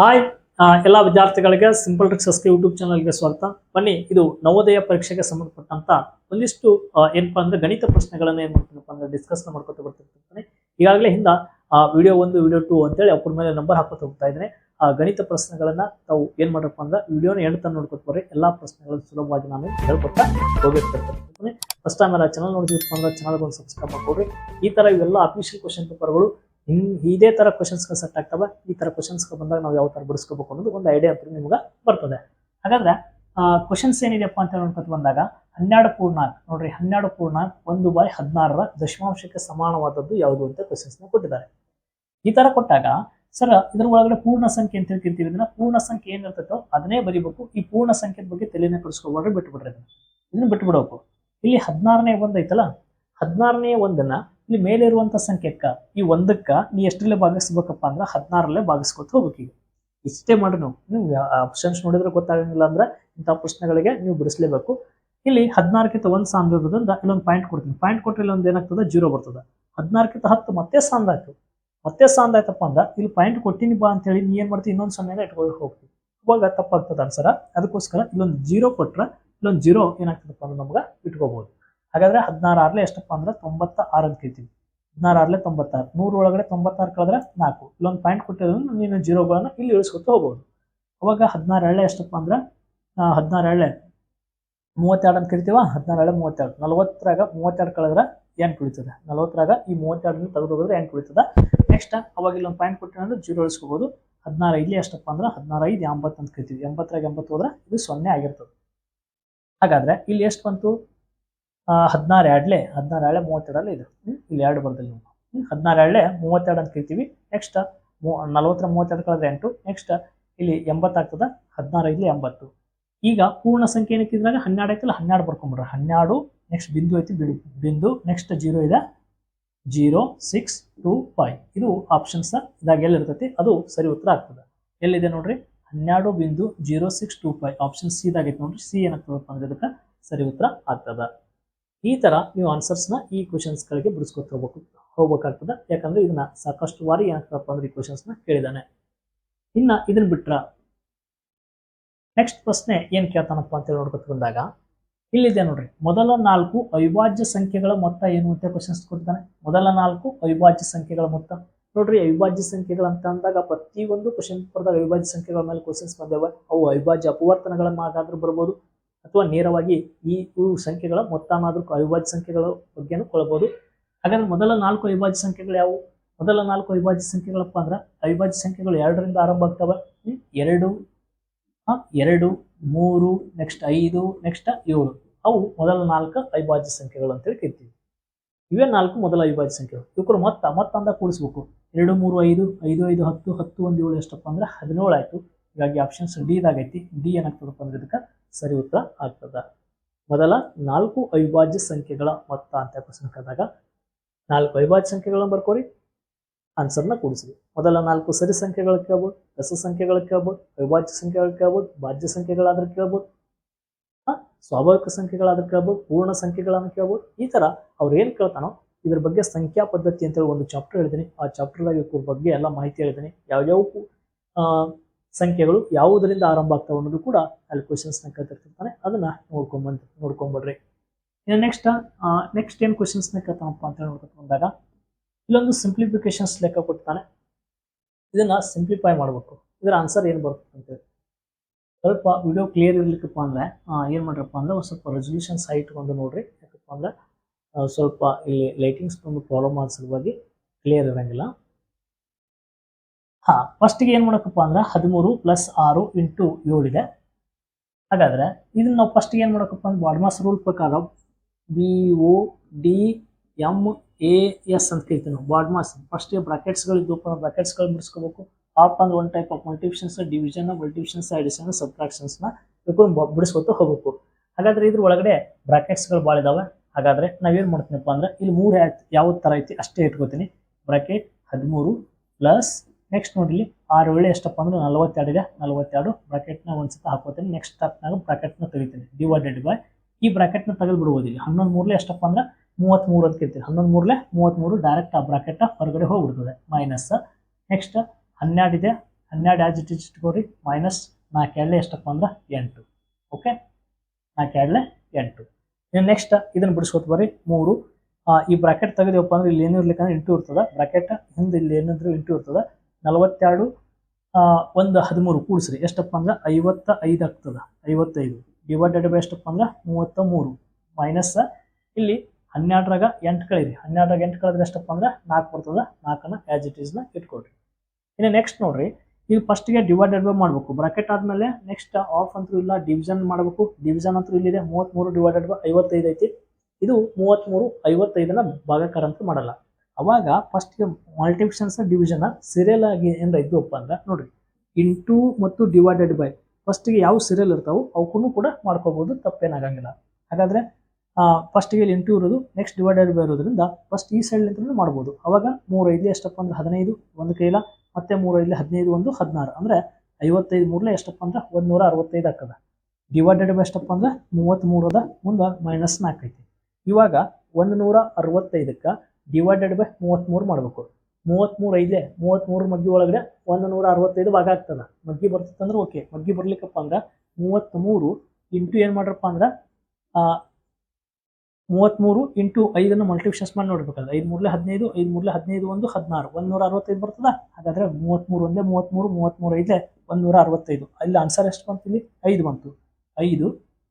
Hi ಎಲ್ಲ ವಿದ್ಯಾರ್ಥಿಗಳಿಗೆ simple tricks YouTube ಚಾನಲ್ಗೆ ಸ್ವಾಗತ. ಬನ್ನಿ, ಇದು ನವೋದಯ ಪರೀಕ್ಷೆಗೆ ಸಂಬಂಧಪಟ್ಟಂತ ಒಂದಿಷ್ಟು ಏನಪ್ಪ ಅಂದ್ರೆ ಗಣಿತ ಪ್ರಶ್ನೆಗಳನ್ನ ಏನು ಮಾಡ್ತೀನಪ್ಪ ಅಂದ್ರೆ ಡಿಸ್ಕಸ್ ಮಾಡ್ಕೊತ ಬರ್ತಿರ್ತೀನಿ. ಈಗಾಗಲೇ ಹಿಂದ ವಿಡಿಯೋ ಒಂದು ವಿಡಿಯೋ ಟು ಅಂತೇಳಿ ಅವ್ರ ಮೇಲೆ ನಂಬರ್ ಹಾಕೋತ ಹೋಗ್ತಾ ಇದ್ದೀನಿ ಆ, ಗಣಿತ ಪ್ರಶ್ನೆಗಳನ್ನ ತಾವು ಏನು ಮಾಡ್ರಪ್ಪ ಅಂದ್ರೆ ವಿಡಿಯೋನ ಎಂಡ್ ನೋಡ್ಕೊತಾರೆ ಎಲ್ಲ ಪ್ರಶ್ನೆಗಳನ್ನು ಸುಲಭವಾಗಿ ನಾನು ಹೇಳ್ಕೊತಾ ಹೋಗಿರ್ತಿರ್ತೀನಿ. ಫಸ್ಟ್ ಟೈಮ್ ಎಲ್ಲ ಚಾನಲ್ ನೋಡಿದ್ರೆ ಅಂದ್ರೆ ಚಾನಲ್ ಒಂದು ಸಬ್ಸ್ಕ್ರೈಬ್ ಮಾಡ್ಕೊಡ್ರಿ. ಈ ತರ ಇವೆಲ್ಲ ಅಫಿಷಿಯಲ್ ಕ್ವಶನ್ ಪೇಪರ್ಗಳು ಹಿಂಗ್ ಇದೇ ತರ ಕ್ವಶನ್ಸ್ಗೆ ಸೆಟ್ ಆಗ್ತವೆ, ಈ ತರ ಕ್ವಶನ್ಸ್ಗೆ ಬಂದಾಗ ನಾವು ಯಾವ ತರ ಬಿಡಿಸ್ಕೋಬೇಕು ಅನ್ನೋದು ಒಂದು ಐಡಿಯಾ ಅಂತ ನಿಮ್ಗೆ ಬರ್ತದೆ. ಹಾಗಾದ್ರೆ ಕ್ವಶನ್ಸ್ ಏನಿದೆಯಪ್ಪ ಅಂತ ನೋಡ್ಕೊತ ಬಂದಾಗ, ಹನ್ನೆರಡು ಪೂರ್ಣಾಂಕ, ನೋಡ್ರಿ ಹನ್ನೆರಡು ಪೂರ್ಣಾಂಕ ಒಂದು ಬೈ ಹದಿನಾರರ ದಶಮಾಂಶಕ್ಕೆ ಸಮಾನವಾದದ್ದು ಯಾವುದು ಅಂತ ಕ್ವಶನ್ಸ್ನ ಕೊಟ್ಟಿದ್ದಾರೆ. ಈ ತರ ಕೊಟ್ಟಾಗ, ಸರ್, ಇದ್ರ ಒಳಗಡೆ ಪೂರ್ಣ ಸಂಖ್ಯೆ ಅಂತ ಹೇಳ್ತಿರ್ತೀವಿ, ಇದನ್ನ ಪೂರ್ಣ ಸಂಖ್ಯೆ ಏನಿರ್ತೈತೋ ಅದನ್ನೇ ಬರಿಬೇಕು, ಈ ಪೂರ್ಣ ಸಂಖ್ಯೆ ಬಗ್ಗೆ ತಲೆನ ಕಳಿಸ್ಕೊಬಾರ್ದು ಬಿಟ್ಟುಬಿಡ್ರಿ ಅದನ್ನ ಇದನ್ನ. ಇದನ್ನ ಬಿಟ್ಟು ಬಿಡಬೇಕು ಇಲ್ಲಿ ಹದಿನಾರನೇ ಒಂದ್ ಐತಲ್ಲ, ಹದಿನಾರನೇ ಒಂದನ್ನ ಇಲ್ಲಿ ಮೇಲೆ ಇರುವಂತ ಸಂಖ್ಯೆಕ್ಕ, ಈ ಒಂದಕ್ಕ ನೀ ಎಷ್ಟರಲ್ಲೇ ಭಾಗಿಸ್ಬೇಕಪ್ಪ ಅಂದ್ರೆ ಹದಿನಾರಲ್ಲೇ ಭಾಗಿಸ್ಕೊತ ಹೋಗ್ಬೇಕು ಈಗ ಇಷ್ಟೇ ಮಾಡಿ ನೀವು. ಆಪ್ಷನ್ಸ್ ನೋಡಿದ್ರೆ ಗೊತ್ತಾಗಂಗಿಲ್ಲ ಅಂದ್ರೆ ಇಂಥ ಪ್ರಶ್ನೆಗಳಿಗೆ ನೀವು ಬಿಡಿಸ್ಲೇಬೇಕು. ಇಲ್ಲಿ ಹದಿನಾರಕ್ಕಿಂತ ಒಂದು ಸಾಂದ್ ಇರೋದ್ರಿಂದ ಇಲ್ಲೊಂದು ಪಾಯಿಂಟ್ ಕೊಡ್ತೀನಿ. ಪಾಯಿಂಟ್ ಕೊಟ್ಟರೆ ಇಲ್ಲೊಂದು ಏನಾಗ್ತದೆ? ಜೀರೋ ಬರ್ತದೆ. ಹದಿನಾರಕ್ಕಿಂತ ಹತ್ತು ಮತ್ತೆ ಸಾಂದಾಯ್ತು ಮತ್ತೆ ಸಾಂದಾಯ್ತಪ್ಪ ಅಂದ್ರೆ ಇಲ್ಲಿ ಪಾಯಿಂಟ್ ಕೊಟ್ಟಿನಿ ಬಾ ಅಂತ ಹೇಳಿ ನೀ ಏನು ಮಾಡ್ತೀವಿ ಇನ್ನೊಂದು ಸೊನ್ನೆನ ಇಟ್ಕೊಂಡು ಹೋಗ್ತೀವಿ ಇವಾಗ ತಪ್ಪಾಗ್ತದೆ ಅನ್ಸರ? ಅದಕ್ಕೋಸ್ಕರ ಇಲ್ಲೊಂದು ಜೀರೋ ಕೊಟ್ರೆ ಇಲ್ಲೊಂದು ಜೀರೋ ಏನಾಗ್ತದಪ್ಪ ಅಂದ್ರೆ ನಮ್ಗೆ ಇಟ್ಕೋಬಹುದು ಹಾಗಾದ್ರೆ ಹದಿನಾರು ಆರ್ಲೆ ಎಷ್ಟಪ್ಪ ಅಂದ್ರೆ ತೊಂಬತ್ತ ಆರು ಅಂತ ಕೇಳ್ತೀವಿ. ಹದಿನಾರು ಆರ್ಲೆ ತೊಂಬತ್ತಾರು ನೂರ ಒಳಗಡೆ ತೊಂಬತ್ತಾರು ಕಳೆದ್ರೆ ನಾಲ್ಕು. ಇಲ್ಲೊಂದು ಪಾಯಿಂಟ್ ಕೊಟ್ಟಿರೋದ್ರಿಂದ ನೀನು ಜೀರೋಗಳನ್ನ ಇಲ್ಲಿ ಇಳಿಸ್ಕೊತ ಹೋಗ್ಬೋದು. ಅವಾಗ ಹದಿನಾರು ಎಳ್ಳೆ ಎಷ್ಟಪ್ಪ ಅಂದ್ರೆ ಹದಿನಾರು ಎಳ್ಳೆ ಮೂವತ್ತೆರಡು ಅಂತ ಕರಿತೀವ? ಹದಿನಾರು ಎಳೆ ಮೂವತ್ತೆರಡು. ನಲವತ್ತರಾಗ ಮೂವತ್ತೆರಡು ಕಳೆದ್ರೆ ಏನು ಕುಳಿತದೆ? ನಲವತ್ತರಾಗ ಈ ಮೂವತ್ತೆರಡನ್ನ ತೆಗೆದು ಹೋಗಿದ್ರೆ ಏನು ಕುಳಿತದೆ? ನೆಕ್ಸ್ಟ್ ಅವಾಗ ಇಲ್ಲೊಂದು ಪಾಯಿಂಟ್ ಕೊಟ್ಟಿರೋ ಅಂದ್ರೆ ಜೀರೋ ಇಳಿಸ್ಕೋಬೋದು. ಹದಿನಾರು ಇಲ್ಲಿ ಎಷ್ಟಪ್ಪ ಅಂದ್ರೆ ಹದಿನಾರು ಐದು ಎಂಬತ್ತು ಅಂತ ಕರಿತೀವಿ. ಎಂಬತ್ತರಾಗ ಎಂಬತ್ತು ಹೋದ್ರೆ ಇದು ಸೊನ್ನೆ ಆಗಿರ್ತದೆ. ಹಾಗಾದ್ರೆ ಇಲ್ಲಿ ಎಷ್ಟು ಬಂತು? ಹದಿನಾರು ಎರಡ್ಲೆ ಹದಿನಾರು ಎರಡ್ಲೆ ಮೂವತ್ತೆರಡಲ್ಲಿ ಇದು? ಇಲ್ಲಿ ಎರಡು ಬರ್ದಲ್ಲಿ? ಹದಿನಾರು ಎರಡಲೆ ಮೂವತ್ತೆರಡು ಅಂತ ಕರಿತೀವಿ ನೆಕ್ಸ್ಟ್ ಮೂ, ನಲವತ್ತರ ಮೂವತ್ತೆರಡು ಕಳೆದ್ರೆ ಎಂಟು. ನೆಕ್ಸ್ಟ್ ಇಲ್ಲಿ ಎಂಬತ್ತಾಗ್ತದೆ ಹದಿನಾರು ಇಲ್ಲಿ ಎಂಬತ್ತು. ಈಗ ಪೂರ್ಣ ಸಂಖ್ಯೆ ಏನಕ್ಕಿದ್ರಾಗ ಹನ್ನೆರಡು ಐತಲ್ಲ ಹನ್ನೆರಡು ಬರ್ಕೊಂಬಿಡ್ರಿ. ಹನ್ನೆರಡು ನೆಕ್ಸ್ಟ್ ಬಿಂದು ಐತಿ, ಬಿಡು, ಬಿಂದು. ನೆಕ್ಸ್ಟ್ ಜೀರೋ ಇದೆ. ಜೀರೋ ಸಿಕ್ಸ್ ಟು ಫೈವ್ ಇದು ಆಪ್ಷನ್ಸ್ ಇದಾಗ ಎಲ್ಲಿರ್ತೈತಿ ಅದು ಸರಿ ಉತ್ತರ ಆಗ್ತದೆ. ಎಲ್ಲಿದೆ ನೋಡ್ರಿ? ಹನ್ನೆರಡು ಬಿಂದು zero six two five option C ಇದಾಗೈತೆ ನೋಡ್ರಿ. ಸಿ ಏನಾಗ್ತದಪ್ಪ ಅಂದ್ರೆ ಇದಕ್ಕೆ ಸರಿ ಉತ್ತರ ಆಗ್ತದ. ಈ ತರ ನೀವು ಆನ್ಸರ್ಸ್ನ ಈ ಕ್ವಶನ್ಸ್ಗಳಿಗೆ ಬಿಡಿಸ್ಕೊತ ಹೋಗ್ಬೇಕು, ಹೋಗ್ಬೇಕಾಗ್ತದೆ. ಯಾಕಂದ್ರೆ ಇದನ್ನ ಸಾಕಷ್ಟು ಬಾರಿ ಏನಾಗ್ತದಪ್ಪ ಅಂದ್ರೆ ಈ ಕ್ವಶನ್ಸ್ನ ಕೇಳಿದಾನೆ ಇನ್ನ ಇದನ್ನ ಬಿಟ್ರ ನೆಕ್ಸ್ಟ್ ಪ್ರಶ್ನೆ ಏನು ಕೇಳ್ತಾನಪ್ಪ ಅಂತ ಹೇಳಿ ನೋಡ್ಕೊತ ಬಂದಾಗ, ಇಲ್ಲಿದೆ ನೋಡ್ರಿ. ಮೊದಲ ನಾಲ್ಕು ಅವಿಭಾಜ್ಯ ಸಂಖ್ಯೆಗಳ ಮೊತ್ತ ಏನು ಅಂತ ಕ್ವಶನ್ಸ್ ಕೊಡ್ತಾನೆ. ಮೊದಲ ನಾಲ್ಕು ಅವಿಭಾಜ್ಯ ಸಂಖ್ಯೆಗಳ ಮೊತ್ತ. ನೋಡ್ರಿ, ಅವಿಭಾಜ್ಯ ಸಂಖ್ಯೆಗಳು ಅಂತ ಅಂದಾಗ ಪ್ರತಿಯೊಂದು ಕ್ವಶನ್ ಪೇಪರ್ದಾಗ ಅವಿಭಾಜ್ಯ ಸಂಖ್ಯೆಗಳ ಮೇಲೆ ಕ್ವಶನ್ಸ್ ಬಂದೇವೆ. ಅವು ಅವಿಭಾಜ್ಯ ಅಪವರ್ತನಗಳ ಮಾಗಾದ್ರೂ ಬರ್ಬೋದು. ಅಥವಾ ನೇರವಾಗಿ ಈ ಇವು ಸಂಖ್ಯೆಗಳ ಮೊತ್ತನಾದ್ರೂ ಅವಿಭಾಜ್ಯ ಸಂಖ್ಯೆಗಳ ಬಗ್ಗೆನೂ ಕೊಳ್ಬೋದು ಹಾಗಾದ್ರೆ ಮೊದಲ ನಾಲ್ಕು ಅವಿಭಾಜ್ಯ ಸಂಖ್ಯೆಗಳು ಯಾವುವು? ಮೊದಲ ನಾಲ್ಕು ಅವಿಭಾಜ್ಯ ಸಂಖ್ಯೆಗಳಪ್ಪ ಅಂದ್ರೆ ಅವಿಭಾಜ್ಯ ಸಂಖ್ಯೆಗಳು ಎರಡರಿಂದ ಆರಂಭ ಆಗ್ತವೆ? ಎರಡು ಎರಡು, ಮೂರು, ನೆಕ್ಸ್ಟ್ ಐದು, ನೆಕ್ಸ್ಟ್ ಏಳು. ಅವು ಮೊದಲ ನಾಲ್ಕು ಅವಿಭಾಜ್ಯ ಸಂಖ್ಯೆಗಳು ಅಂತೇಳಿ ಕರಿತೀವಿ. ಇವೇ ನಾಲ್ಕು ಮೊದಲ ಅವಿಭಾಜ್ಯ ಸಂಖ್ಯೆಗಳು. ಇವರು ಮೊತ್ತ ಮೊತ್ತ ಅಂದ ಕೂಡಿಸ್ಬೇಕು. ಎರಡು, ಮೂರು, ಐದು ಐದು ಐದು, ಹತ್ತು ಹತ್ತು, ಒಂದು, ಏಳು ಎಷ್ಟಪ್ಪ ಅಂದ್ರೆ ಹದಿನೇಳು ಆಯ್ತು ಹೀಗಾಗಿ ಆಪ್ಷನ್ಸ್ ಡಿ ಇದಾಗೈತಿ. ಡಿ ಏನಾಗ್ತದಪ್ಪ ಅಂದ್ರೆ ಇದಕ್ಕೆ ಸರಿ ಉತ್ತರ ಆಗ್ತದ. ಮೊದಲ ನಾಲ್ಕು ಅವಿಭಾಜ್ಯ ಸಂಖ್ಯೆಗಳ ಮೊತ್ತ ಅಂತ ಕ್ವಶನ್ ಕೇಳಿದಾಗ ನಾಲ್ಕು ಅವಿಭಾಜ್ಯ ಸಂಖ್ಯೆಗಳನ್ನ ಬರ್ಕೋರಿ ಆನ್ಸರ್ನ ಕೂಡಿಸಿರಿ. ಮೊದಲ ನಾಲ್ಕು ಸರಿ ಸಂಖ್ಯೆಗಳು ಕೇಳ್ಬೋದು ಹೆಸರು ಸಂಖ್ಯೆಗಳು ಕೇಳ್ಬೋದು, ಅವಿಭಾಜ್ಯ ಸಂಖ್ಯೆಗಳು ಕೇಳ್ಬೋದು, ಭಾಜ್ಯ ಸಂಖ್ಯೆಗಳಾದ್ರೆ ಕೇಳ್ಬೋದು ಸ್ವಾಭಾವಿಕ ಸಂಖ್ಯೆಗಳಾದ್ರೆ ಕೇಳ್ಬೋದು, ಪೂರ್ಣ ಸಂಖ್ಯೆಗಳನ್ನು ಕೇಳ್ಬೋದು, ಈ ತರ ಅವ್ರು ಏನ್ ಕೇಳ್ತಾನೋ ಇದ್ರ ಬಗ್ಗೆ ಸಂಖ್ಯಾ ಪದ್ಧತಿ ಅಂತೇಳಿ ಒಂದು ಚಾಪ್ಟರ್ ಹೇಳಿದ್ದೀನಿ ಆ ಚಾಪ್ಟರ್ ಬಗ್ಗೆ ಎಲ್ಲ ಮಾಹಿತಿ ಹೇಳಿದ್ದೀನಿ ಯಾವ್ಯಾವ ಸಂಖ್ಯೆಗಳು ಯಾವುದರಿಂದ ಆರಂಭ ಆಗ್ತಾವೆ ಅನ್ನೋದು ಕೂಡ ಅಲ್ಲಿ ಕ್ವಶನ್ಸ್ನ ಕೇಳ್ತಿರ್ತಾನೆ ಅದನ್ನ ನೋಡ್ಕೊಂಬಂದು ನೋಡ್ಕೊಂಬಿಡ್ರಿ ಇನ್ನು ನೆಕ್ಸ್ಟ್ ನೆಕ್ಸ್ಟ್ ಏನು ಕ್ವಶನ್ಸ್ನ ಕತ್ತಪ್ಪ ಅಂತ ನೋಡ್ಕೊತ ಇಲ್ಲೊಂದು ಸಿಂಪ್ಲಿಫಿಕೇಶನ್ಸ್ ಲೆಕ್ಕ ಕೊಡ್ತಾನೆ ಇದನ್ನು ಸಿಂಪ್ಲಿಫೈ ಮಾಡಬೇಕು. ಇದರ ಆನ್ಸರ್ ಏನು ಬರುತ್ತೆ ಅಂತೇಳಿ ಸ್ವಲ್ಪ ವಿಡಿಯೋ ಕ್ಲಿಯರ್ ಇರ್ಲಿಕ್ಕಪ್ಪ ಅಂದ್ರೆ ಏನು ಮಾಡ್ರಪ್ಪ ಅಂದ್ರೆ ಒಂದು ಸ್ವಲ್ಪ ರೆಸೊಲ್ಯೂಷನ್ಸ್ ಹೈ ಇಟ್ಕೊಂಡು ನೋಡ್ರಿ. ಯಾಕಪ್ಪ ಅಂದ್ರೆ ಸ್ವಲ್ಪ ಇಲ್ಲಿ ಲೈಟಿಂಗ್ಸ್ ಒಂದು ಪ್ರಾಬ್ಲಮ್ ಆದ ಸಲುವಾಗಿ ಕ್ಲಿಯರ್ ಇರಂಗಿಲ್ಲ. ಹಾ ಫಸ್ಟಿಗೆ ಏನು ಮಾಡೋಕಪ್ಪ ಅಂದ್ರೆ ಹದಿಮೂರು ಪ್ಲಸ್ ಆರು ಇಂಟು ಏಳಿದೆ ಹಾಗಾದ್ರೆ ಇದನ್ನ ನಾವು ಫಸ್ಟಿಗೆ ಏನು ಮಾಡೋಕಪ್ಪ ಅಂದ್ರೆ ಬಾಡ್ಮಾಸ್ ರೂಲ್ ಪ್ರಕಾರ B O D M A S ಅಂತ ಕರಿತೀವಿ ನಾವು ಬಾಡ್ಮಾಸ್ ಫಸ್ಟಿಗೆ ಬ್ರಾಕೆಟ್ಸ್ಗಳು ಬ್ರಾಕೆಟ್ಸ್ ಬ್ರಾಕೆಟ್ಸ್ಗಳು ಬಿಡಿಸ್ಕೋಬೇಕು ಆಪ್ ಅಂದ್ರೆ one type of multiplications division multiplications addition ಸಬ್ಟ್ರಾಕ್ಷನ್ಸ್ನ ಬಿಡಿಸ್ಕೊತ ಹೋಗಬೇಕು. ಹಾಗಾದ್ರೆ ಇದ್ರ ಒಳಗಡೆ ಬ್ರಾಕೆಟ್ಸ್ಗಳು ಭಾಳ ಇದಾವೆ. ಹಾಗಾದ್ರೆ ನಾವೇನು ಮಾಡ್ತೀನಪ್ಪ ಅಂದ್ರೆ ಇಲ್ಲಿ ಮೂರು ಯಾವ ಥರ ಐತಿ ಅಷ್ಟೇ ಇಟ್ಕೋತೀನಿ. ಬ್ರಾಕೆಟ್ ಹದಿಮೂರು ಪ್ಲಸ್ ನೆಕ್ಸ್ಟ್ ನೋಡಿಲಿ ಆರು ವೇಳೆ ಎಷ್ಟಪ್ಪ ಅಂದ್ರೆ ನಲವತ್ತೆರಡು ಇದೆ. ನಲವತ್ತೆರಡು ಬ್ರಾಕೆಟ್ನ ಒಂದ್ಸತ ಹಾಕೋತೀನಿ. ನೆಕ್ಸ್ಟ್ ಸ್ಟಾಪ್ನಾಗ ಬ್ರಾಕೆಟ್ನ ತೆಗಿತೀನಿ. ಡಿವೈಡೆಡ್ ಬೈ ಈ ಬ್ರಾಕೆಟ್ನ ತೆಗೆದು ಬಿಡ್ಬೋದು ಇಲ್ಲಿ. ಹನ್ನೊಂದು ಮೂರಲೆ ಎಷ್ಟಪ್ಪ ಅಂದ್ರೆ ಮೂವತ್ತ್ಮೂರು ಅಂತ ಕೇಳ್ತೀವಿ ಹನ್ನೊಂದು ಮೂರಲೆ ಮೂವತ್ತ್ಮೂರು ಡೈರೆಕ್ಟ್ ಆ ಬ್ರಾಕೆಟ್ ಹೊರಗಡೆ ಹೋಗ್ಬಿಡ್ತದೆ. ಮೈನಸ್ ನೆಕ್ಸ್ಟ್ ಹನ್ನೆರಡು ಇದೆ. ಹನ್ನೆರಡು ಆ್ಯಸ್ ಇಟ್ ಇಸ್ ಇಟ್ಕೋರಿ ಮೈನಸ್ ನಾಲ್ಕು ಎರಡಲೆ ಎಷ್ಟಪ್ಪ ಅಂದ್ರೆ ಎಂಟು. ಓಕೆ ನಾಲ್ಕು ಎರಡಲೆ ಎಂಟು. ಇನ್ನು ನೆಕ್ಸ್ಟ್ ಇದನ್ನು ಬಿಡಿಸ್ಕೊತ ಬರ್ರಿ. ಮೂರು. ಈ ಬ್ರಾಕೆಟ್ ತೆಗೆದೇವಪ್ಪ ಅಂದ್ರೆ ಇಲ್ಲಿ ಏನು ಇರ್ಲಿಕ್ಕಂದ್ರೆ ಇಂಟು ಇರ್ತದೆ. ಬ್ರಾಕೆಟ್ ಹಿಂದೆ ಇಲ್ಲಿ ಏನಿದ್ರು ಇಂಟು ಇರ್ತದೆ. ನಲವತ್ತೆರಡು ಒಂದು ಹದಿಮೂರು ಕೂಡಿಸ್ರಿ. ಎಷ್ಟಪ್ಪ ಅಂದ್ರೆ ಐವತ್ತ ಐದು ಆಗ್ತದೆ. ಐವತ್ತೈದು. ಡಿವೈಡೆಡ್ ಬೈ ಎಷ್ಟಪ್ಪ ಅಂದ್ರೆ ಮೂವತ್ತ ಮೂರು ಮೈನಸ್ ಇಲ್ಲಿ ಹನ್ನೆರಡರಾಗ ಎಂಟು ಕಳೀರಿ. ಹನ್ನೆರಡರಾಗ ಎಂಟು ಕಳೆದ್ರೆ ಎಷ್ಟಪ್ಪ ಅಂದ್ರೆ ನಾಲ್ಕು ಬರ್ತದೆ. ನಾಲ್ಕನ್ನ ಆ್ಯಸ್ ಇಟ್ ಈಸ್ನ ಇಟ್ಕೊಡ್ರಿ ಇನ್ನು ನೆಕ್ಸ್ಟ್ ನೋಡ್ರಿ. ಇಲ್ಲಿ ಫಸ್ಟ್ಗೆ ಡಿವೈಡೆಡ್ ಬೈ ಮಾಡಬೇಕು. ಬ್ರಾಕೆಟ್ ಆದಮೇಲೆ ನೆಕ್ಸ್ಟ್ ಆಫ್ ಅಂತೂ ಇಲ್ಲ ಡಿವಿಷನ್ ಮಾಡಬೇಕು. ಡಿವಿಷನ್ ಅಂತೂ ಇಲ್ಲಿದೆ. ಮೂವತ್ತ್ಮೂರು ಡಿವೈಡೆಡ್ ಬೈ ಐವತ್ತೈದು ಐತಿ. ಇದು ಮೂವತ್ತ್ಮೂರು ಐವತ್ತೈದನ್ನ ಭಾಗಕಾರ ಅಂತೂ ಮಾಡಲ್ಲ. ಅವಾಗ ಫಸ್ಟ್ಗೆ ಮಲ್ಟಿಪ್ಷನ್ಸ್ ಡಿವಿಷನ್ ಸೀರಿಯಲ್ ಆಗಿ ಏನರ ಇದ್ವಪ್ಪ ಅಂದ್ರೆ ನೋಡ್ರಿ ಇಂಟು ಮತ್ತು ಡಿವೈಡೆಡ್ ಬೈ ಫಸ್ಟ್ಗೆ ಯಾವ ಸೀರಿಯಲ್ ಇರ್ತಾವೋ ಅವಕ್ಕೂ ಕೂಡ ಮಾಡ್ಕೋಬಹುದು ತಪ್ಪೇನಾಗಂಗಿಲ್ಲ. ಹಾಗಾದ್ರೆ ಫಸ್ಟ್ಗೆ ಇಲ್ಲಿ ಇಂಟು ಇರೋದು ನೆಕ್ಸ್ಟ್ ಡಿವೈಡೆಡ್ ಬೈ ಇರೋದ್ರಿಂದ ಫಸ್ಟ್ ಈ ಸೈಡ್ ನಿಂತ ಮಾಡ್ಬೋದು. ಅವಾಗ ಮೂರು ಐದು ಎಷ್ಟಪ್ಪ ಅಂದ್ರೆ ಹದಿನೈದು, ಒಂದು ಕೈಲ, ಮತ್ತೆ ಮೂರು ಐದು ಹದಿನೈದು, ಒಂದು ಹದಿನಾರು. ಅಂದ್ರೆ ಐವತ್ತೈದು ಮೂರಲೇ ಎಷ್ಟಪ್ಪ ಅಂದ್ರೆ ಒಂದು ನೂರ ಅರವತ್ತೈದು ಆಗ್ತದೆ. ಡಿವೈಡೆಡ್ ಬೈ ಎಷ್ಟಪ್ಪ ಅಂದ್ರೆ ಮೂವತ್ತ್ಮೂರದ ಮುಂದೆ ಮೈನಸ್ ನಾಲ್ಕೈತಿ. ಇವಾಗ ಒಂದು ನೂರ ಅರವತ್ತೈದಕ್ಕೆ ಡಿವೈಡೆಡ್ ಬೈ ಮೂವತ್ತ್ಮೂರು ಮಾಡಬೇಕು. ಮೂವತ್ತ್ಮೂರು ಐದೇ ಮೂವತ್ತ್ಮೂರು ಮಗ್ಗಿ ಒಳಗಡೆ ಒಂದು ನೂರ ಅರವತ್ತೈದು ಭಾಗ ಆಗ್ತದ. ಮಗ್ಗಿ ಬರ್ತಿತ್ತಂದ್ರೆ ಓಕೆ ಮಗ್ಗಿ ಬರ್ಲಿಕ್ಕಪ್ಪ ಅಂದ್ರೆ ಮೂವತ್ತ್ಮೂರು ಇಂಟು ಏನು ಮಾಡ್ರಪ್ಪ ಅಂದ್ರೆ ಮೂವತ್ತ್ಮೂರು ಇಂಟು ಐದನ್ನು ಮಲ್ಟಿಪ್ಷನ್ಸ್ ಮಾಡಿ ನೋಡ್ಬೇಕಲ್ಲ ಐದು ಮೂರಲೆ ಹದಿನೈದು, ಐದು ಮೂರಲೆ ಹದಿನೈದು ಒಂದು ಹದಿನಾರು. ಒಂದು ನೂರ ಅರವತ್ತೈದು ಬರ್ತದ? ಹಾಗಾದ್ರೆ ಮೂವತ್ತ್ಮೂರು ಒಂದೇ ಮೂವತ್ತ್ಮೂರು ಮೂವತ್ತ್ಮೂರು ಐದೇ ಒಂದು ನೂರ ಅರವತ್ತೈದು ಅಲ್ಲಿ ಆನ್ಸರ್ ಎಷ್ಟು ಬಂತು ಇಲ್ಲಿ? ಐದು ಬಂತು. ಐದು.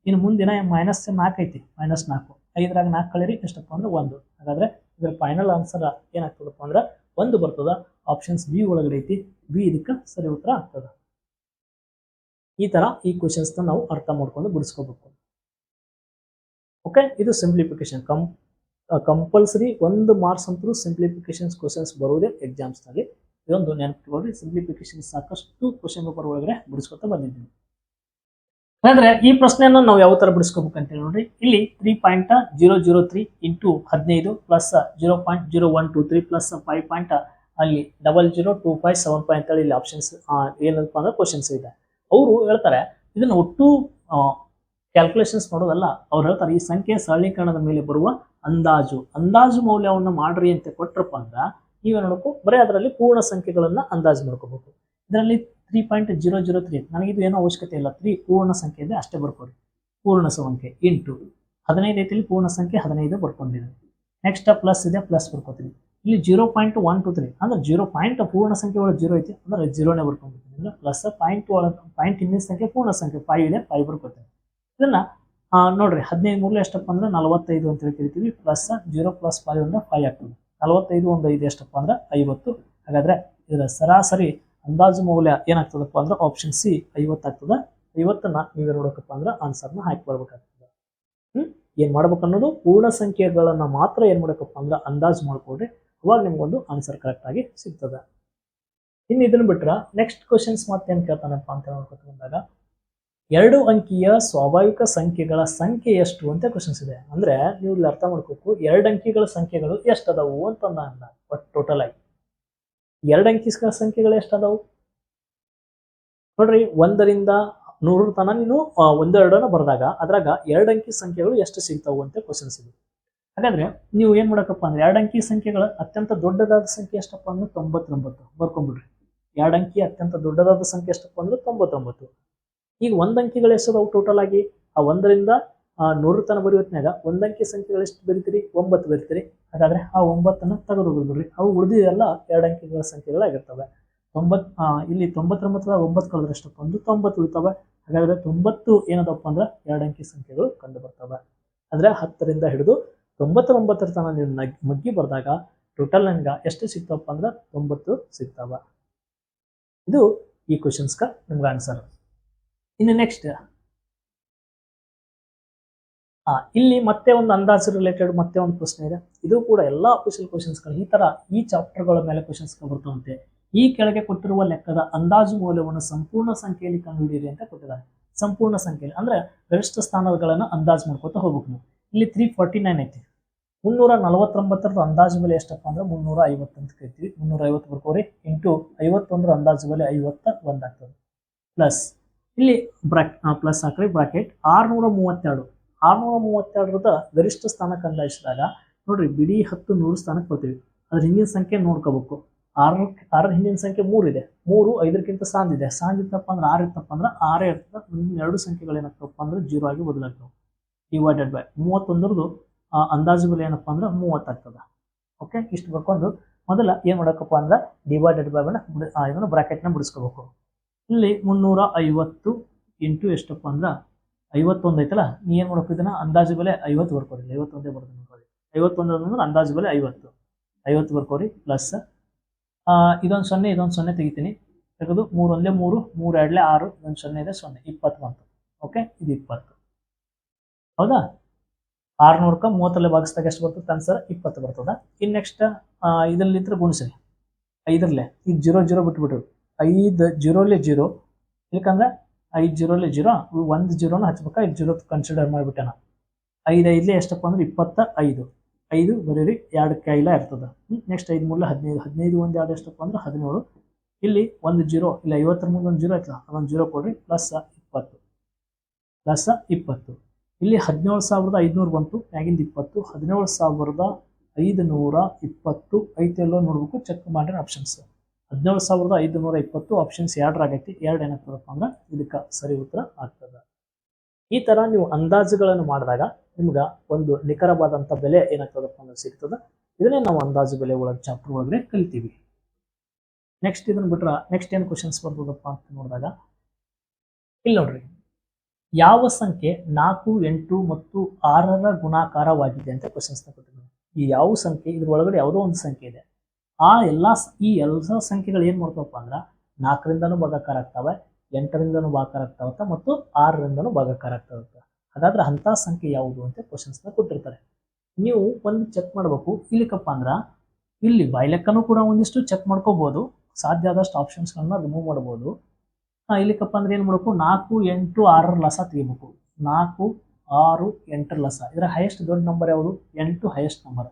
ಇನ್ನು ಮುಂದಿನ ಮೈನಸ್ ನಾಲ್ಕು ಐತಿ ಮೈನಸ್ ನಾಲ್ಕು. ಐದರಾಗ ನಾಲ್ಕು ಕಳೀರಿ ಎಷ್ಟಪ್ಪ ಅಂದ್ರೆ ಒಂದು. ಹಾಗಾದ್ರೆ ಇದ್ರ ಫೈನಲ್ ಆನ್ಸರ್ ಏನಾಗ್ತದಪ್ಪ ಅಂದ್ರೆ ಒಂದು ಬರ್ತದ ಆಪ್ಷನ್ಸ್ ಬಿ ಒಳಗಡೆ ಐತಿ ಬಿ ಇದಕ್ಕೆ ಸರಿ ಉತ್ತರ ಆಗ್ತದ. ಈ ತರ ಈ ಕ್ವಶನ್ಸ್ ನಾವು ಅರ್ಥ ಮಾಡ್ಕೊಂಡು ಬಿಡಿಸ್ಕೋಬೇಕು. ಓಕೆ ಇದು ಸಿಂಪ್ಲಿಫಿಕೇಶನ್ ಕಂ ಕಂಪಲ್ಸರಿ ಒಂದು ಮಾರ್ಕ್ಸ್ ಅಂತೂ ಸಿಂಪ್ಲಿಫಿಕೇಶನ್ಸ್ ಕ್ವಶನ್ಸ್ ಬರುವುದೇ ಎಕ್ಸಾಮ್ಸ್ನಲ್ಲಿ ಇದೊಂದು ನೆನಪಿಟ್ಕೊಳ್ಳಿ ಸಿಂಪ್ಲಿಫಿಕೇಶನ್ ಸಾಕಷ್ಟು ಕ್ವಶನ್ ಪೇಪರ್ ಒಳಗಡೆ ಬಿಡಿಸ್ಕೊತಾ ಬಂದಿದ್ದೀನಿ. ಅಂದ್ರೆ ಈ ಪ್ರಶ್ನೆಯನ್ನ ನಾವು ಯಾವ ತರ ಬಿಡಿಸ್ಕೋಬೇಕು ಅಂತ ಹೇಳಿ ನೋಡ್ರಿ. ಇಲ್ಲಿ three point zero zero three into ಹದಿನೈದು plus zero point zero one two three plus five point ಅಲ್ಲಿ double zero two five seven five ಅಂತೇಳಿ ಇಲ್ಲಿ ಆಪ್ಷನ್ಸ್ ಏನಪ್ಪ ಅಂದ್ರೆ ಕ್ವಶನ್ಸ್ ಇದೆ. ಅವರು ಹೇಳ್ತಾರೆ, ಇದನ್ನು ಒಟ್ಟು ಕ್ಯಾಲ್ಕುಲೇಷನ್ಸ್ ಮಾಡೋದಲ್ಲ, ಅವ್ರು ಹೇಳ್ತಾರೆ ಈ ಸಂಖ್ಯೆ ಸರಳೀಕರಣದ ಮೇಲೆ ಬರುವ ಅಂದಾಜು. ಅಂದಾಜು ಮೌಲ್ಯವನ್ನು ಮಾಡ್ರಿ ಅಂತ ಕೊಟ್ಟರಪ್ಪ ಅಂದ್ರೆ, ನೀವೇ ನೋಡಬೇಕು ಬರೀ ಅದರಲ್ಲಿ ಪೂರ್ಣ ಸಂಖ್ಯೆಗಳನ್ನ ಅಂದಾಜು ಮಾಡ್ಕೋಬೇಕು. ಇದರಲ್ಲಿ three point zero zero three ನನಗಿದು ಏನೋ ಅವಶ್ಯಕತೆ ಇಲ್ಲ. ತ್ರೀ ಪೂರ್ಣ ಸಂಖ್ಯೆ ಇದೆ, ಅಷ್ಟೇ ಬರ್ಕೊಡಿ ಪೂರ್ಣ ಸಂಖ್ಯೆ, ಇಂಟು. ಹದಿನೈದು ಐತಿಲಿ ಪೂರ್ಣ ಸಂಖ್ಯೆ ಹದಿನೈದು ಬರ್ಕೊಂಡಿದ್ದೀನಿ ನೆಕ್ಸ್ಟ್ ಪ್ಲಸ್ ಇದೆ ಪ್ಲಸ್ ಬರ್ಕೊತೀನಿ. ಇಲ್ಲಿ zero point one two three ಅಂದ್ರೆ ಜೀರೋ ಪಾಯಿಂಟ್ ಪೂರ್ಣ ಸಂಖ್ಯೆ ಒಳಗೆ ಜೀರೋ ಐತಿ, ಅಂದ್ರೆ ಜೀರೋನೇ ಬರ್ಕೊಂಡ್ಬಿಡ್ತೀನಿ. ಅಂದ್ರೆ ಪ್ಲಸ್ ಪಾಯಿಂಟ್ ಒಳಗೆ ಪಾಯಿಂಟ್ ಹಿಂದಿನ ಸಂಖ್ಯೆ ಪೂರ್ಣ ಸಂಖ್ಯೆ ಫೈವ್ ಇದೆ ಫೈವ್ ಬರ್ಕೊತೀನಿ. ಇದನ್ನ ನೋಡ್ರಿ, ಹದಿನೈದು ಮೂರಲೆ ಎಷ್ಟಪ್ಪ ಅಂದ್ರೆ ನಲವತ್ತೈದು ಅಂತ ಹೇಳಿ ಕರಿತೀವಿ ಪ್ಲಸ್ ಜೀರೋ ಪ್ಲಸ್ ಫೈವ್ ಅಂದ್ರೆ ಫೈವ್ ಆಗ್ತದೆ. ನಲವತ್ತೈದು ಒಂದು ಐದು ಎಷ್ಟಪ್ಪ ಅಂದ್ರೆ ಐವತ್ತು. ಹಾಗಾದ್ರೆ ಇದರ ಸರಾಸರಿ ಅಂದಾಜು ಮೌಲ್ಯ ಏನಾಗ್ತದಪ್ಪ ಅಂದ್ರೆ ಆಪ್ಷನ್ ಸಿ ಐವತ್ತಾಗ್ತದೆ. ಐವತ್ತನ್ನ ನೀವೇ ನೋಡಕಪ್ಪ ಅಂದ್ರೆ ಆನ್ಸರ್ನ ಹಾಕಿ ಬರ್ಬೇಕಾಗ್ತದೆ. ಹ್ಮ್? ಏನ್ ಮಾಡ್ಬೇಕು ಅನ್ನೋದು ಪೂರ್ಣ ಸಂಖ್ಯೆಗಳನ್ನ ಮಾತ್ರ ಏನ್ ಮಾಡಬೇಕಪ್ಪ ಅಂದ್ರೆ ಅಂದಾಜು ಮಾಡ್ಕೊಡ್ರಿ ಅವಾಗ ನಿಮ್ಗೊಂದು ಆನ್ಸರ್ ಕರೆಕ್ಟ್ ಆಗಿ ಸಿಗ್ತದೆ. ಇನ್ನು ಇದನ್ನ ಬಿಟ್ರೆ ನೆಕ್ಸ್ಟ್ ಕ್ವಶನ್ಸ್ ಮತ್ತೇನ್ ಕೇಳ್ತಾನಪ್ಪ ಅಂತ ನೋಡ್ಕೊತ ಬಂದಾಗ ಎರಡು ಅಂಕಿಯ ಸ್ವಾಭಾವಿಕ ಸಂಖ್ಯೆಗಳ ಸಂಖ್ಯೆ ಎಷ್ಟು ಅಂತ ಕ್ವಶನ್ಸ್ ಇದೆ. ಅಂದ್ರೆ ನೀವು ಇಲ್ಲಿ ಅರ್ಥ ಮಾಡ್ಕೋಬೇಕು ಎರಡು ಅಂಕಿಗಳ ಸಂಖ್ಯೆಗಳು ಎಷ್ಟು ಅದಾವು ಅಂತ ಅಂದ. ಒಟ್ಟು ಟೋಟಲ್ ಆಗಿ. ಎರಡು ಅಂಕಿಗಳ ಸಂಖ್ಯೆಗಳು ಎಷ್ಟು ಅದಾವು ನೋಡ್ರಿ, ಒಂದರಿಂದ ನೂರ ತನ ನೀನು ಒಂದೆರಡನ್ನ ಬರೆದಾಗ ಅದ್ರಾಗ ಎರಡು ಅಂಕಿ ಸಂಖ್ಯೆಗಳು ಎಷ್ಟು ಸಿಗ್ತಾವು ಅಂತ ಕ್ವಶನ್ಸ್ ಇದೆ ಹಾಗಾದ್ರೆ ನೀವು ಏನ್ ಮಾಡಕಪ್ಪ ಅಂದ್ರೆ ಎರಡು ಅಂಕಿ ಸಂಖ್ಯೆಗಳ ಅತ್ಯಂತ ದೊಡ್ಡದಾದ ಸಂಖ್ಯೆ ಎಷ್ಟಪ್ಪ ಅಂದ್ರೆ ತೊಂಬತ್ತೊಂಬತ್ತು. ಬರ್ಕೊಂಡ್ಬಿಡ್ರಿ ಎರಡು ಅಂಕಿ ಅತ್ಯಂತ ದೊಡ್ಡದಾದ ಸಂಖ್ಯೆ ಎಷ್ಟಪ್ಪ ಅಂದ್ರೆ ತೊಂಬತ್ತೊಂಬತ್ತು. ಈಗ ಒಂದ್ ಅಂಕಿಗಳು ಎಷ್ಟದಾವು ಟೋಟಲ್ ಆಗಿ? ಆ ಒಂದರಿಂದ ನೂರ ತನ ಬರೆಯೋತ್ನಾಗ ಒಂದಂಕಿ ಸಂಖ್ಯೆಗಳು ಎಷ್ಟು ಬರಿತೀರಿ? ಒಂಬತ್ತು ಬರಿತೀರಿ. ಹಾಗಾದ್ರೆ ಆ ಒಂಬತ್ತನ್ನು ತೆಗೆದು ಬಿಡ್ರಿ. ಅವು ಉಳಿದಿದೆಲ್ಲ ಎರಡು ಅಂಕಿಗಳ ಸಂಖ್ಯೆಗಳಾಗಿರ್ತವೆ. ತೊಂಬತ್ ಆ, ಇಲ್ಲಿ ತೊಂಬತ್ತೊಂಬತ್ತರ ಒಂಬತ್ತು ಕಳೆದ್ರೆ ಎಷ್ಟಪ್ಪ ಒಂದು ತೊಂಬತ್ತು ಉಳಿತವೆ. ಹಾಗಾದ್ರೆ ತೊಂಬತ್ತು ಏನದಪ್ಪ ಅಂದ್ರೆ ಎರಡು ಅಂಕಿ ಸಂಖ್ಯೆಗಳು ಕಂಡು ಬರ್ತವೆ ಅಂದ್ರೆ ಹತ್ತರಿಂದ ಹಿಡಿದು ತೊಂಬತ್ತೊಂಬತ್ತರ ತನ ನೀವು ಮಗ್ಗಿ ಬರೆದಾಗ ಟೋಟಲ್ ನನ್ಗೆ ಎಷ್ಟು ಸಿಕ್ತವಪ್ಪ ಅಂದ್ರೆ ತೊಂಬತ್ತು ಸಿಗ್ತಾವ ಇದು ಈ ಕ್ವಶನ್ಸ್ಗೆ ನಿಮ್ಗೆ ಆನ್ಸರ್ ಇನ್ನು ನೆಕ್ಸ್ಟ್ ಆ ಇಲ್ಲಿ ಮತ್ತೆ ಒಂದು ಅಂದಾಜು ರಿಲೇಟೆಡ್ ಮತ್ತೆ ಒಂದು ಪ್ರಶ್ನೆ ಇದೆ. ಇದು ಕೂಡ ಎಲ್ಲ ಅಫಿಷಿಯಲ್ ಕ್ವಶನ್ಸ್ಗಳು ಈ ತರ ಈ ಚಾಪ್ಟರ್ಗಳ ಮೇಲೆ ಕ್ವಶನ್ಸ್ ಬರ್ತವಂತೆ. ಈ ಕೆಳಗೆ ಕೊಟ್ಟಿರುವ ಲೆಕ್ಕದ ಅಂದಾಜು ಮೌಲ್ಯವನ್ನು ಸಂಪೂರ್ಣ ಸಂಖ್ಯೆಯಲ್ಲಿ ಕಂಡುಹಿಡಿಯಿರಿ ಅಂತ ಕೊಟ್ಟಿದ್ದಾರೆ. ಸಂಪೂರ್ಣ ಸಂಖ್ಯೆಯಲ್ಲಿ. ಅಂದ್ರೆ ಗರಿಷ್ಠ ಸ್ಥಾನಗಳನ್ನು ಅಂದಾಜು ಮಾಡ್ಕೊತ ಹೋಗ್ಬೇಕು ನೀವು. ಇಲ್ಲಿ ತ್ರೀ ಫಾರ್ಟಿ ನೈನ್ ಐತಿ. ಮುನ್ನೂರ ನಲವತ್ತೊಂಬತ್ತರ ಅಂದಾಜು ಬೆಲೆ ಎಷ್ಟಪ್ಪ ಅಂದ್ರೆ ಮುನ್ನೂರ ಐವತ್ತು ಅಂತ ಕರಿತೀವಿ ಮುನ್ನೂರ ಐವತ್ತು ಬರ್ಕೋರಿ. ಇಂಟು ಐವತ್ತೊಂದರ ಅಂದಾಜು ಬೆಲೆ ಐವತ್ತ ಒಂದಾಗ್ತದೆ. ಪ್ಲಸ್ ಇಲ್ಲಿ ಬ್ರಾಕ್ ಪ್ಲಸ್ ಹಾಕ್ರಿ ಬ್ರಾಕೆಟ್ ಆರ್ನೂರ ಮೂವತ್ತೆರಡು. ಆರ್ನೂರ ಮೂವತ್ತೆರಡರದ ಗರಿಷ್ಠ ಸ್ಥಾನಕ್ಕೆ ಅಂದಾಜಿಸಿದಾಗ ನೋಡ್ರಿ ಬಿಡಿ ಹತ್ತು ನೂರು ಸ್ಥಾನಕ್ಕೆ ಬರ್ತೀವಿ. ಅದ್ರ ಹಿಂದಿನ ಸಂಖ್ಯೆ ನೋಡ್ಕೋಬೇಕು. ಆರು ಆರ ಹಿಂದಿನ ಸಂಖ್ಯೆ ಮೂರು ಇದೆ. ಮೂರು ಐದಕ್ಕಿಂತ ಇದೆ. ಸಾಂದ್ ಇತ್ತಪ್ಪ ಅಂದ್ರೆ ಆರು ಇತ್ತಪ್ಪ ಅಂದ್ರೆ ಆರೇ ಇರ್ತದೆ. ಮುಂದಿನ ಎರಡು ಸಂಖ್ಯೆಗಳು ಏನಪ್ಪ ಅಂದ್ರೆ ಜೀರೋ ಆಗಿ ಬದಲಾಗ್ತವೆ. ಡಿವೈಡೆಡ್ ಬೈ ಮೂವತ್ತೊಂದರದು ಅಂದಾಜು ಬೆಲೆ ಏನಪ್ಪ ಅಂದ್ರೆ ಮೂವತ್ತಾಗ್ತದೆ. ಓಕೆ ಇಷ್ಟು ಬರ್ಕೊಂಡು ಮೊದಲ ಏನು ಮಾಡೋಕ್ಕಪ್ಪ ಅಂದ್ರೆ ಡಿವೈಡೆಡ್ ಬೈ ಇದನ್ನು ಬ್ರಾಕೆಟ್ನ ಬಿಡಿಸ್ಕೋಬೇಕು. ಇಲ್ಲಿ ಮುನ್ನೂರ ಐವತ್ತು ಇಂಟು ಎಷ್ಟಪ್ಪ ಅಂದ್ರೆ ಐವತ್ತೊಂದು ಐತಲ್ಲ? ನೀ ಏನು ಮಾಡ್ಬೇಕು ಅಂದಾಜು ಬೆಲೆ ಐವತ್ತು ಬರ್ಕೋರಿ ಐವತ್ತೊಂದೇ ಬರ್ತದೆ ನೋಡ್ರಿ ಐವತ್ತೊಂದು ಅಂದ್ರೆ ಅಂದಾಜು ಬೆಲೆ ಐವತ್ತು. ಐವತ್ತು ಬರ್ಕೋರಿ ಪ್ಲಸ್ ಇದೊಂದು ಸೊನ್ನೆ ಇದೊಂದು ಸೊನ್ನೆ ತೆಗಿತೀನಿ. ತೆಗೆದು ಮೂರು ಒಂದೇ ಮೂರು ಮೂರು ಎರಡಲೇ ಆರು, ಇದೊಂದು ಸೊನ್ನೆ ಇದೆ ಸೊನ್ನೆ. ಇಪ್ಪತ್ತು ಬಂತು. ಓಕೆ ಇದು ಇಪ್ಪತ್ತು. ಹೌದಾ? ಆರುನೂರಕ್ಕೆ ಮೂವತ್ತಲ್ಲೇ ಭಾಗಿಸ್ದಾಗ ಎಷ್ಟು ಬರ್ತದೆ? ಆನ್ಸರ್ ಇಪ್ಪತ್ತು ಬರ್ತದ. ಇನ್ನು ನೆಕ್ಸ್ಟ್ ಇದರಲ್ಲಿದ್ರೆ ಗುಣಿಸ್ರಿ. ಐದರಲ್ಲೇ. ಈಗ ಜೀರೋ ಜೀರೋ ಬಿಟ್ಬಿಟ್ರು. ಐದು ಜೀರೋಲೆ ಜೀರೋ. ಯಾಕಂದ್ರೆ ಐದು ಜೀರೋಲಿ ಜೀರೋ, ಒಂದು ಜೀರೋನ ಹಚ್ಬೇಕಾ ಐದು ಜೀರೋ ಕನ್ಸಿಡರ್ ಮಾಡಿಬಿಟ್ಟೆ ನಾ. ಐದು ಐದಲೇ ಎಷ್ಟಪ್ಪ ಅಂದ್ರೆ ಇಪ್ಪತ್ತ ಐದು. ಐದು ಬರೀರಿ ಎರಡು ಕೈಲ ಇರ್ತದೆ. ನೆಕ್ಸ್ಟ್ ಐದು ಮೂರಲೆ ಹದಿನೈದು ಹದಿನೈದು ಒಂದು ಎರಡು ಎಷ್ಟಪ್ಪ ಅಂದ್ರೆ ಹದಿನೇಳು. ಇಲ್ಲಿ ಒಂದು ಜೀರೋ, ಇಲ್ಲ ಐವತ್ತರ ಮುಂದೆ ಒಂದು ಜೀರೋ ಐತಲ್ಲ ಅದೊಂದು ಜೀರೋ ಕೊಡ್ರಿ, ಪ್ಲಸ್ ಇಪ್ಪತ್ತು. ಪ್ಲಸ್ ಇಪ್ಪತ್ತು. ಇಲ್ಲಿ ಹದಿನೇಳು ಸಾವಿರದ ಐದುನೂರು ಬಂತು, ಮ್ಯಾಗಿಂದ ಇಪ್ಪತ್ತು. ಹದಿನೇಳು ಸಾವಿರದ ಐದು ನೂರ ಇಪ್ಪತ್ತು, ಐತೆಲ್ಲೋ ನೋಡ್ಬೇಕು ಚೆಕ್ ಮಾಡಿರೋ ಆಪ್ಷನ್ಸ್ ಹದಿನೇಳು ಸಾವಿರದ ಐದುನೂರ ಇಪ್ಪತ್ತು ಆಪ್ಷನ್ಸ್ ಎರಡರಾಗೈತಿ ಎರಡು ಏನಾಗ್ತದಪ್ಪ ಅಂದ್ರೆ ಇದಕ್ಕೆ ಸರಿ ಉತ್ತರ ಆಗ್ತದೆ. ಈ ಥರ ನೀವು ಅಂದಾಜುಗಳನ್ನು ಮಾಡಿದಾಗ ನಿಮ್ಗೆ ಒಂದು ನಿಖರವಾದಂಥ ಬೆಲೆ ಏನಾಗ್ತದಪ್ಪ ಅಂದ್ರೆ ಸಿಗ್ತದೆ. ಇದನ್ನೇ ನಾವು ಅಂದಾಜು ಬೆಲೆ ಒಳಗೆ ಚಾಪ್ಟರ್ ಒಳಗಡೆ ಕಲಿತೀವಿ. ನೆಕ್ಸ್ಟ್ ಇದನ್ನ ಬಿಟ್ರೆ ನೆಕ್ಸ್ಟ್ ಏನು ಕ್ವಶನ್ಸ್ ಬರ್ತದಪ್ಪ ಅಂತ ನೋಡಿದಾಗ, ಇಲ್ಲಿ ನೋಡ್ರಿ. ಯಾವ ಸಂಖ್ಯೆ ನಾಲ್ಕು, ಎಂಟು ಮತ್ತು ಆರರ ಗುಣಾಕಾರವಾಗಿದೆ ಅಂತ ಕ್ವಶನ್ಸ್ನ ಕೊಟ್ಟಿದ್ದಾರೆ. ಈ ಯಾವ ಸಂಖ್ಯೆ ಇದ್ರ ಒಳಗಡೆ ಯಾವುದೋ ಒಂದು ಸಂಖ್ಯೆ ಇದೆ. ಆ ಎಲ್ಲ ಈ ಎಲ್ಲ ಸಂಖ್ಯೆಗಳು ಏನು ಮಾಡ್ತಾವಪ್ಪ ಅಂದ್ರೆ ನಾಲ್ಕರಿಂದನೂ ಭಾಗಕಾರ ಆಗ್ತವೆ, ಎಂಟರಿಂದನೂ ಭಾಗಾಕಾರ ಆಗ್ತಾವತ್ತ ಮತ್ತು ಆರರಿಂದನೂ ಭಾಗಾಕಾರ ಆಗ್ತಾವತ್ತ. ಹಾಗಾದ್ರೆ ಅಂಥ ಸಂಖ್ಯೆ ಯಾವುದು ಅಂತ ಕ್ವಶನ್ಸ್ನ ಕೊಟ್ಟಿರ್ತಾರೆ. ನೀವು ಒಂದು ಚೆಕ್ ಮಾಡಬೇಕು, ಇಲ್ಲಿಕಪ್ಪ ಅಂದ್ರೆ ಇಲ್ಲಿ ಬಾಯ್ಲೆಕ್ಕನೂ ಕೂಡ ಒಂದಿಷ್ಟು ಚೆಕ್ ಮಾಡ್ಕೋಬೋದು, ಸಾಧ್ಯ ಆದಷ್ಟು ಆಪ್ಷನ್ಸ್ಗಳನ್ನ ರಿಮೂವ್ ಮಾಡ್ಬೋದು. ಇಲ್ಲಿಕಪ್ಪ ಅಂದ್ರೆ ಏನು ಮಾಡಬೇಕು, ನಾಲ್ಕು, ಎಂಟು, ಆರರ ಲಸ ತೆಗಿಬೇಕು. ನಾಲ್ಕು, ಆರು, ಎಂಟರ ಲಸ. ಇದರ ಹೈಯೆಸ್ಟ್ ದೊಡ್ಡ ನಂಬರ್ ಯಾವುದು? ಎಂಟು ಹೈಯೆಸ್ಟ್ ನಂಬರ್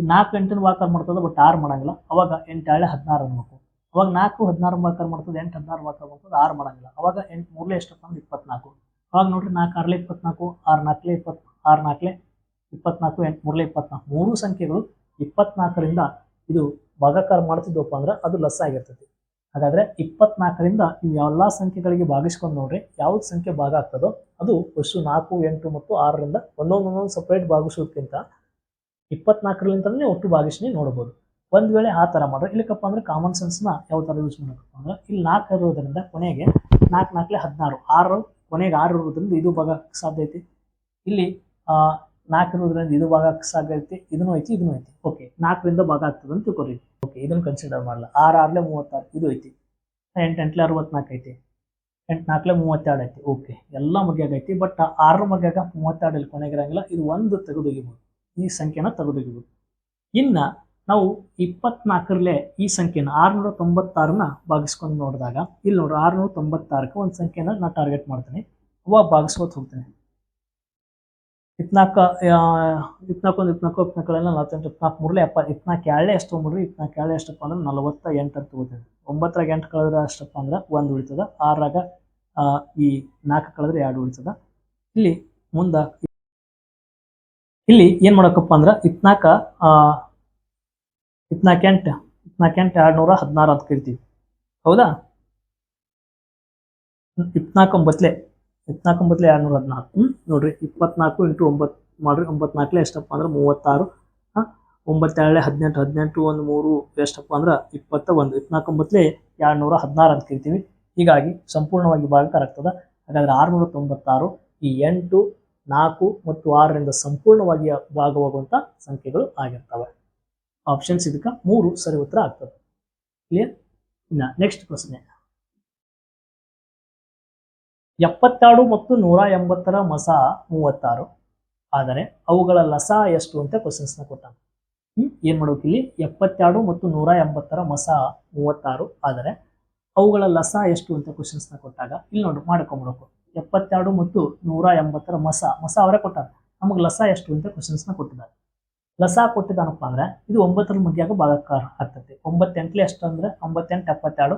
ಈ ನಾಲ್ಕು ಎಂಟನ್ನು ವಾಕಾರ ಮಾಡ್ತದೆ ಬಟ್ ಆರು ಮಾಡಂಗಿಲ್ಲ. ಅವಾಗ ಎಂಟು ಏಳೆ ಹದಿನಾರು ಅನ್ಬೇಕು. ಅವಾಗ ನಾಲ್ಕು ಹದಿನಾರು ವಾಕಾರ ಮಾಡ್ತದೆ, ಎಂಟು ಹದಿನಾರು ವಾಕಾರ ಮಾಡ್ತದೆ, ಆರು ಮಾಡಂಗಿಲ್ಲ. ಅವಾಗ ಎಂಟು ಮೂರಲೇ ಎಷ್ಟಪ್ಪ ಅಂದ್ರೆ ಇಪ್ಪತ್ನಾಲ್ಕು. ಅವಾಗ ನೋಡ್ರಿ ನಾಲ್ಕು ಆರ್ಲೆ ಇಪ್ಪತ್ನಾಲ್ಕು, ಆರು ನಾಲ್ಕಲೆ ಇಪ್ಪತ್ತು, ಆರು ನಾಲ್ಕಲೆ ಇಪ್ಪತ್ನಾಲ್ಕು, ಎಂಟು ಮೂರಲೆ ಇಪ್ಪತ್ನಾಲ್ಕು. ಮೂರು ಸಂಖ್ಯೆಗಳು ಇಪ್ಪತ್ನಾಲ್ಕರಿಂದ ಇದು ಭಾಗಾಕಾರ ಮಾಡ್ತಿದ್ವಪ್ಪ ಅಂದ್ರೆ ಅದು ಲಸ್ ಆಗಿರ್ತೈತಿ ಹಾಗಾದ್ರೆ ಇಪ್ಪತ್ನಾಲ್ಕರಿಂದ ಇವು ಎಲ್ಲ ಸಂಖ್ಯೆಗಳಿಗೆ ಭಾಗಿಸ್ಕೊಂಡು ನೋಡ್ರಿ ಯಾವ್ದು ಸಂಖ್ಯೆ ಭಾಗ ಆಗ್ತದೋ ಅದು ಫಸ್ಟು ನಾಲ್ಕು, ಎಂಟು ಮತ್ತು ಆರರಿಂದ ಒಂದೊಂದೊಂದೊಂದು ಸಪ್ರೇಟ್ ಭಾಗಿಸೋದಕ್ಕಿಂತ ಇಪ್ಪತ್ನಾಲ್ಕರಲ್ಲಿಂದಲೇ ಒಟ್ಟು ಭಾಗಿಸಿ ನೋಡ್ಬೋದು ಒಂದು ವೇಳೆ ಆ ಥರ ಮಾಡ್ರೆ ಇಲ್ಲಕ್ಕಪ್ಪ ಅಂದ್ರೆ ಕಾಮನ್ ಸೆನ್ಸ್ನ ಯಾವ ಥರ ಯೂಸ್ ಮಾಡಬೇಕಪ್ಪ ಅಂದ್ರೆ, ಇಲ್ಲಿ ನಾಲ್ಕು ಇರೋದ್ರಿಂದ ಕೊನೆಗೆ ನಾಲ್ಕು ನಾಲ್ಕಲೆ ಹದಿನಾರು, ಆರು, ಕೊನೆಗೆ ಆರು ಇರೋದ್ರಿಂದ ಇದು ಭಾಗ ಸಾಧ್ಯ ಐತಿ. ಇಲ್ಲಿ ನಾಲ್ಕು ಇರೋದ್ರಿಂದ ಇದು ಭಾಗ ಸಾಧ್ಯ ಐತಿ, ಇದನ್ನು ಐತಿ ಇದನ್ನು ಐತಿ. ಓಕೆ ನಾಲ್ಕರಿಂದ ಭಾಗ ಆಗ್ತದೆ ಅಂತ ತಿಳ್ಕೊರಿ ಓಕೆ ಇದನ್ನು ಕನ್ಸಿಡರ್ ಮಾಡಲ್ಲ ಆರು ಆರ್ಲೆ ಮೂವತ್ತಾರು, ಇದು ಐತಿ. ಎಂಟು ಎಂಟ್ಲೆ ಅರವತ್ನಾಲ್ಕು ಐತಿ. ಎಂಟು ನಾಲ್ಕಲೆ ಮೂವತ್ತೆರಡು ಐತಿ. ಓಕೆ ಎಲ್ಲ ಐತಿ ಬಟ್ ಆರು ಮುಗಿಯಾಗ ಮೂವತ್ತೆರಡಲ್ಲಿ ಕೊನೆಗಿರಂಗಿಲ್ಲ, ಇದು ಒಂದು ತೆಗೆದೊಗಿಬೋದು ಈ ಸಂಖ್ಯೆನ ತಗೋಬೇಕು ಇನ್ನ ನಾವು ಇಪ್ಪತ್ನಾಲ್ಕರಲ್ಲೇ ಈ ಸಂಖ್ಯೆನ ಆರುನೂರ ತೊಂಬತ್ತಾರನ್ನ ಭಾಗಿಸ್ಕೊಂಡು ನೋಡಿದಾಗ, ಇಲ್ಲಿ ನೋಡ್ರಿ ಆರುನೂರ ತೊಂಬತ್ತಾರಕ್ಕೆ ಒಂದು ಸಂಖ್ಯೆನ ನಾನು ಟಾರ್ಗೆಟ್ ಮಾಡ್ತೀನಿ. ಅವಾಗ ಭಾಗಿಸ್ಕೊತ ಹೋಗ್ತೀನಿ. ಇತ್ನಾಲ್ಕು ಇತ್ನಾಲ್ಕು ಒಂದು ಇತ್ನಾಲ್ಕು ಇತ್ನಾಲ್ಕಳೆಲ್ಲ ನಲವತ್ತೆಂಟು ಇತ್ನಾಲ್ಕು ಮೂರಲೆ ಎಪ್ಪ ಇತ್ನಾಲ್ಕು ಎರಡೇ ಎಷ್ಟು ತೊಗೊಂಬಿಡ್ರಿ ಇತ್ನಾಲ್ಕು ಎರಡೇ ಎಷ್ಟಪ್ಪ ಅಂದ್ರೆ ನಲವತ್ತ ಎಂಟು ಅಂತ ಒಂಬತ್ತರಾಗ ಎಂಟು ಕಳೆದ್ರೆ ಅಷ್ಟಪ್ಪ ಅಂದ್ರೆ ಒಂದು ಉಳಿತದ. ಆರಾಗ ಈ ನಾಲ್ಕು ಕಳೆದ್ರೆ ಎರಡು ಉಳಿತದ. ಇಲ್ಲಿ ಮುಂದ ಇಲ್ಲಿ ಏನು ಮಾಡಕಪ್ಪ ಅಂದ್ರೆ ಇತ್ನಾಕ, ಆ ಇತ್ನಾಲ್ಕು ಎಂಟು ಇತ್ನಾಲ್ಕು ಎಂಟು ಎರಡು ನೂರ ಹದಿನಾರು ಅಂತ ಕರಿತೀವಿ. ಹೌದಾ? ಇತ್ನಾಲ್ಕು ಒಂಬತ್ತಲೆ ಎರಡು ನೂರ ಹದಿನಾಲ್ಕು ಹ್ಮ್, ನೋಡ್ರಿ ಇಪ್ಪತ್ನಾಲ್ಕು ಇಂಟು ಒಂಬತ್ತು ಮಾಡ್ರಿ ಒಂಬತ್ನಾಲ್ಕಲೆ ಎಷ್ಟಪ್ಪ ಅಂದ್ರೆ ಮೂವತ್ತಾರು. ಹಾಂ, ಒಂಬತ್ತೆರಡಲೆ ಹದಿನೆಂಟು ಹದಿನೆಂಟು ಒಂದು ಮೂರು ಎಷ್ಟಪ್ಪ ಅಂದ್ರೆ ಇಪ್ಪತ್ತ ಒಂದು. ಇತ್ನಾಲ್ಕು ಒಂಬತ್ತಲೆ ಎರಡು ನೂರ ಹದಿನಾರು ಅಂತ ಕರಿತೀವಿ. ಹೀಗಾಗಿ ಸಂಪೂರ್ಣವಾಗಿ ಭಾಗ ಆಗ್ತದೆ. ಹಾಗಾದ್ರೆ ಆರುನೂರ ತೊಂಬತ್ತಾರು ಈ ಎಂಟು ನಾಲ್ಕು ಮತ್ತು ಆರರಿಂದ ಸಂಪೂರ್ಣವಾಗಿ ಭಾಗವಾಗುವಂಥ ಸಂಖ್ಯೆಗಳು ಆಗಿರ್ತವೆ. ಆಪ್ಷನ್ಸ್ ಇದಕ್ಕೆ ಮೂರು ಸರಿ ಉತ್ತರ ಆಗ್ತದೆ. ಕ್ಲಿಯರ್ ಇನ್ನ ನೆಕ್ಸ್ಟ್ ಪ್ರಶ್ನೆ. ಎಪ್ಪತ್ತೆರಡು ಮತ್ತು ನೂರ ಎಂಬತ್ತರ ಮಸ ಮೂವತ್ತಾರು. ಆದರೆ ಅವುಗಳ ಲಸ ಎಷ್ಟು ಅಂತ ಕ್ವಶನ್ಸ್ನ ಕೊಟ್ಟಾನೆ. ಏನು ಮಾಡೋಕೆ ಇಲ್ಲಿ? ಎಪ್ಪತ್ತೆರಡು ಮತ್ತು ನೂರ ಎಂಬತ್ತರ ಮಸ ಮೂವತ್ತಾರು. ಆದರೆ ಅವುಗಳ ಲಸ ಎಷ್ಟು ಅಂತ ಕ್ವಶನ್ಸ್ನ ಕೊಟ್ಟಾಗ ಇಲ್ಲಿ ನೋಡಿ ಮಾಡ್ಕೊಂಬಿಡ್ಬೇಕು. ಎಪ್ಪತ್ತೆರಡು ಮತ್ತು ನೂರ ಎಂಬತ್ತರ ಮಸ ಮಸ ಅವರೇ ಕೊಟ್ಟಾರೆ. ನಮಗೆ ಲಸ ಎಷ್ಟು ಅಂತ ಕ್ವಶನ್ಸ್ನ ಕೊಟ್ಟಿದ್ದಾರೆ. ಲಸ ಕೊಟ್ಟಿದ್ದಾನಪ್ಪ ಅಂದ್ರೆ, ಇದು ಒಂಬತ್ತರ ಮಧ್ಯಾಗ ಭಾಗಕಾರ ಆಗ್ತೈತಿ. ಒಂಬತ್ತೆಂಟ್ಲಿ ಎಷ್ಟು ಅಂದ್ರೆ ಒಂಬತ್ತೆಂಟು ಎಪ್ಪತ್ತೆರಡು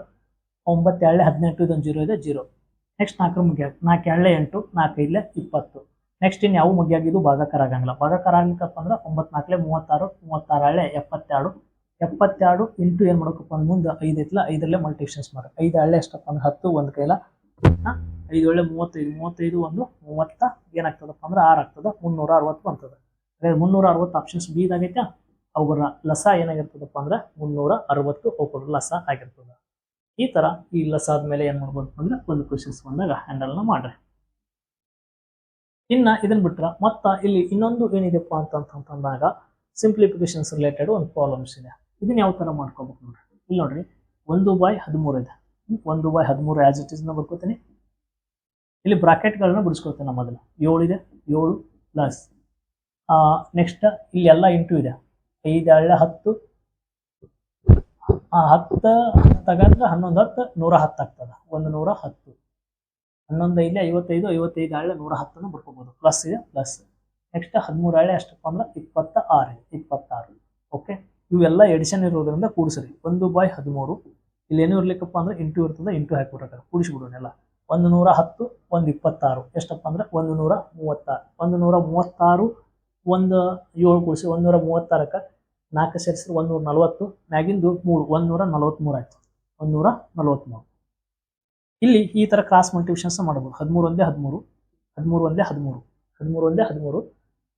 ಒಂಬತ್ತೆರಡಲೆ ಹದಿನೆಂಟು ಇದೊಂದು ಜೀರೋ ಇದೆ ಜೀರೋ ನೆಕ್ಸ್ಟ್ ನಾಲ್ಕರ ಮುಗಿಯಾಗ, ನಾಲ್ಕು ಎರಡಲೆ ಎಂಟು, ನಾಲ್ಕು ಐದಲೆ ಇಪ್ಪತ್ತು. ನೆಕ್ಸ್ಟ್ ಇನ್ನು ಯಾವ ಮುಗಿಯಾಗಿದ್ದು ಭಾಗಕಾರ ಆಗಂಗಿಲ್ಲ. ಭಾಗಕಾರ ಆಗ್ಲಿಕ್ಕಪ್ಪ ಅಂದ್ರೆ ಒಂಬತ್ನಾಲ್ಕಲೆ ಮೂವತ್ತಾರು ಮೂವತ್ತಾರು ಎಳೆ ಎಪ್ಪತ್ತೆರಡು. ಎಪ್ಪತ್ತೆರಡು ಇಂಟು ಏನು ಮಾಡ್ಬೇಕಪ್ಪ ಅಂದ್ರೆ ಮುಂದೆ ಐದು ಐತಲ್ಲ ಐದರಲ್ಲೇ ಮಲ್ಟಿಪ್ಷನ್ಸ್ ಮಾಡಿ ಐದು ಹಳ್ಳೆ ಎಷ್ಟಪ್ಪ ಅಂದ್ರೆ ಹತ್ತು, ಒಂದು ಕೈಲ ಐದು ಒಳ್ಳೆ ಮೂವತ್ತೈದು ಮೂವತ್ತೈದು ಒಂದು ಮೂವತ್ತ ಏನಾಗ್ತದಪ್ಪ ಅಂದ್ರೆ ಆರು ಆಗ್ತದ, ಮುನ್ನೂರ ಅರವತ್ತು ಬಂತದ ಅದೇ ಮುನ್ನೂರ ಅರವತ್ತು ಆಪ್ಷನ್ಸ್ ಬಿ ಇದಾಗೈತೆ ಅವುಗಳ ಲಸ ಏನಾಗಿರ್ತದಪ್ಪ ಅಂದ್ರೆ ಮುನ್ನೂರ ಅರವತ್ತು ಅವುಗಳ ಲಸ ಆಗಿರ್ತದೆ. ಈ ತರ ಈ ಲಸ ಆದ್ಮೇಲೆ ಏನು ಮಾಡ್ಬೋದು ಅಂದ್ರೆ ಒಂದು ಕ್ವಶನ್ಸ್ ಬಂದಾಗ ಹ್ಯಾಂಡಲ್ನ ಮಾಡ್ರಿ. ಇನ್ನ ಇದನ್ನ ಬಿಟ್ರ ಮತ್ತ ಇಲ್ಲಿ ಇನ್ನೊಂದು ಏನಿದೆಪ್ಪ ಅಂತಂತಂದಾಗ ಸಿಂಪ್ಲಿಫಿಕೇಶನ್ಸ್ ರಿಲೇಟೆಡ್ ಒಂದು ಪ್ರಾಬ್ಲಮ್ಸ್ ಇದೆ. ಇದನ್ನ ಯಾವ ತರ ಮಾಡ್ಕೋಬೇಕು ನೋಡ್ರಿ. ಇಲ್ಲಿ ನೋಡ್ರಿ, ಒಂದು ಬಾಯ್ ಹದಿಮೂರು ಇದೆ. ಒಂದು ಬೈ ಹದಿಮೂರು ಆಸ್ ಇಟ್ ಇಸ್ನ ಬರ್ಕೋತೀನಿ. ಇಲ್ಲಿ ಬ್ರಾಕೆಟ್ಗಳನ್ನ ಬಿಡಿಸ್ಕೊಳ್ತೇನೆ ನಾವು ಮೊದಲು. ಏಳು ಇದೆ, ಏಳು ಪ್ಲಸ್ ನೆಕ್ಸ್ಟ್ ಇಲ್ಲಿ ಎಲ್ಲ ಇಂಟು ಇದೆ. ಐದು ಹತ್ತು. ಹತ್ತು ತಗಂದ್ರೆ ಹನ್ನೊಂದು, ಹತ್ತು, ನೂರ ಹತ್ತು ಆಗ್ತದೆ. ಒಂದು ನೂರ ಹತ್ತು. ಹನ್ನೊಂದು ಐದು ಐವತ್ತೈದು ಐವತ್ತೈದು ಹಳ್ಳೆ ನೂರ ಹತ್ತನ್ನು ಬರ್ಕೋಬೋದು ಪ್ಲಸ್ ಇದೆ ಪ್ಲಸ್ ನೆಕ್ಸ್ಟ್ ಹದಿಮೂರು ಹಳ್ಳೆ ಅಷ್ಟಪ್ಪ ಅಂದ್ರೆ ಇಪ್ಪತ್ತ ಆರು ಇಪ್ಪತ್ತಾರು. ಓಕೆ ಇವೆಲ್ಲ ಎಡಿಷನ್ ಇರೋದ್ರಿಂದ ಕೂಡಿಸ್ರಿ. ಒಂದು ಬೈ ಹದಿಮೂರು. ಇಲ್ಲಿ ಏನು ಇರ್ಲಿಕ್ಕಪ್ಪ ಅಂದ್ರೆ ಇಂಟು ಇರ್ತದೆ ಇಂಟು ಹಾಕ್ಬಿಟ್ರೆ ಕೂಡಿಸ್ಬಿಡೋನೆಲ್ಲ ಒಂದು ನೂರ ಹತ್ತು ಒಂದು ಇಪ್ಪತ್ತಾರು ಎಷ್ಟಪ್ಪ ಅಂದ್ರೆ ಒಂದು ನೂರ ಮೂವತ್ತಾರು ಒಂದು ನೂರ ಮೂವತ್ತಾರು ಒಂದು ಏಳು ಕೂಡಿಸಿ ಒಂದು ನೂರ ಮೂವತ್ತಾರಕ್ಕೆ ನಾಲ್ಕು ಸೇರಿಸಿದ್ರೆ ಒಂದು ನೂರ ನಲವತ್ತು ಮ್ಯಾಗಿಂದು ಮೂರು ಒಂದು ನೂರ ನಲವತ್ತ್ಮೂರು ಆಯಿತು ಒಂದು ನೂರ ನಲವತ್ತ್ಮೂರು ಇಲ್ಲಿ ಈ ಥರ ಕ್ರಾಸ್ ಮಲ್ಟಿಪ್ಷನ್ಸ್ ಮಾಡ್ಬೋದು. ಹದಿಮೂರು ಒಂದೇ ಹದಿಮೂರು ಹದಿಮೂರು ಒಂದೇ ಹದಿಮೂರು ಹದಿಮೂರು ಒಂದೇ ಹದಿಮೂರು,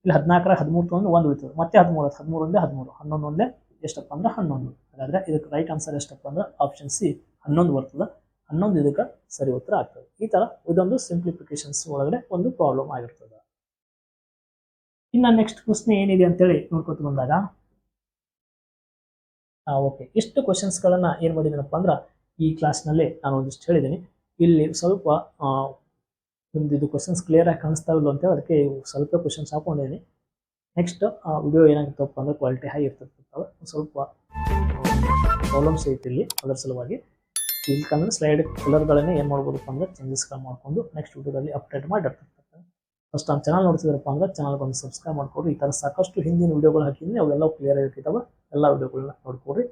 ಇಲ್ಲಿ ಹದಿನಾಲ್ಕರ ಹದಿಮೂರು ತೊಗೊಂಡು ಒಂದು ಉಳಿತದೆ. ಮತ್ತೆ ಹದಿಮೂರು ಹದಿಮೂರು ಒಂದೇ ಹದಿಮೂರು, ಹನ್ನೊಂದು ಒಂದೇ ಎಷ್ಟಪ್ಪ ಅಂದ್ರೆ ಹನ್ನೊಂದು. ಹಾಗಾದ್ರೆ ಇದಕ್ಕೆ ರೈಟ್ ಆನ್ಸರ್ ಎಷ್ಟಪ್ಪ ಅಂದ್ರೆ ಆಪ್ಷನ್ ಸಿ ಹನ್ನೊಂದು ಬರ್ತದೆ. ಹನ್ನೊಂದು ಇದಕ್ಕೆ ಸರಿ ಉತ್ತರ ಆಗ್ತದೆ. ಈ ತರ ಇದೊಂದು ಸಿಂಪ್ಲಿಫಿಕೇಶನ್ಸ್ ಒಳಗಡೆ ಒಂದು ಪ್ರಾಬ್ಲಮ್ ಆಗಿರ್ತದೆ. ಇನ್ನು ನೆಕ್ಸ್ಟ್ ಪ್ರಶ್ನೆ ಏನಿದೆ ಅಂತೇಳಿ ನೋಡ್ಕೊತ ಬಂದಾಗ ಓಕೆ ಇಷ್ಟು ಕ್ವಶನ್ಸ್ಗಳನ್ನು ಏನು ಮಾಡಿದ್ದೀನಪ್ಪ ಅಂದ್ರೆ, ಈ ಕ್ಲಾಸ್ನಲ್ಲಿ ನಾನು ಒಂದಿಷ್ಟು ಹೇಳಿದ್ದೀನಿ ಇಲ್ಲಿ ಸ್ವಲ್ಪ ನಿಮ್ದು ಇದು ಕ್ವಶನ್ಸ್ ಕ್ಲಿಯರ್ ಆಗಿ ಕಾಣಿಸ್ತಾ ಇಲ್ಲ ಅಂತೇಳಿ ಅದಕ್ಕೆ ಸ್ವಲ್ಪ ಕ್ವಶನ್ಸ್ ಹಾಕೊಂಡಿದ್ದೀನಿ ನೆಕ್ಸ್ಟ್ ವಿಡಿಯೋ ಏನಾಗಿತ್ತಪ್ಪ ಅಂದ್ರೆ ಕ್ವಾಲಿಟಿ ಹೈ ಇರ್ತದೆ ಸ್ವಲ್ಪ ಪ್ರಾಬ್ಲಮ್ಸ್ ಐತಿ ಇಲ್ಲಿ, ಅದರ ಸಲುವಾಗಿ. ಇಲ್ಕಂದ್ರೆ ಸ್ಲೈಡ್ ಕಲರ್ಗಳನ್ನೇ ಏನು ಮಾಡ್ಬೋದಪ್ಪ ಅಂದ್ರೆ ಚೇಂಜಸ್ಗಳು ಮಾಡ್ಕೊಂಡು ನೆಕ್ಸ್ಟ್ ವಿಡಿಯೋದಲ್ಲಿ ಅಪ್ಡೇಟ್ ಮಾಡಿರ್ತಿರ್ತಾರೆ ಫಸ್ಟ್ ನಮ್ಮ ಚಾನಲ್ ನೋಡ್ತಿದ್ರಪ್ಪ ಅಂದ್ರೆ ಚಾನಲ್ ಬಂದು ಸಬ್ಸ್ಕ್ರೈಬ್ ಮಾಡ್ಕೊಡ್ರಿ ಈ ಥರ ಸಾಕಷ್ಟು ಹಿಂದಿನ ವಿಡಿಯೋಗಳು ಹಾಕಿದ್ದೀನಿ ಅವೆಲ್ಲ ಕ್ಲಿಯರ್ ಆಗಿರ್ತಾವೆ. ಎಲ್ಲ ವಿಡಿಯೋಗಳನ್ನ ನೋಡ್ಕೊಡ್ರಿ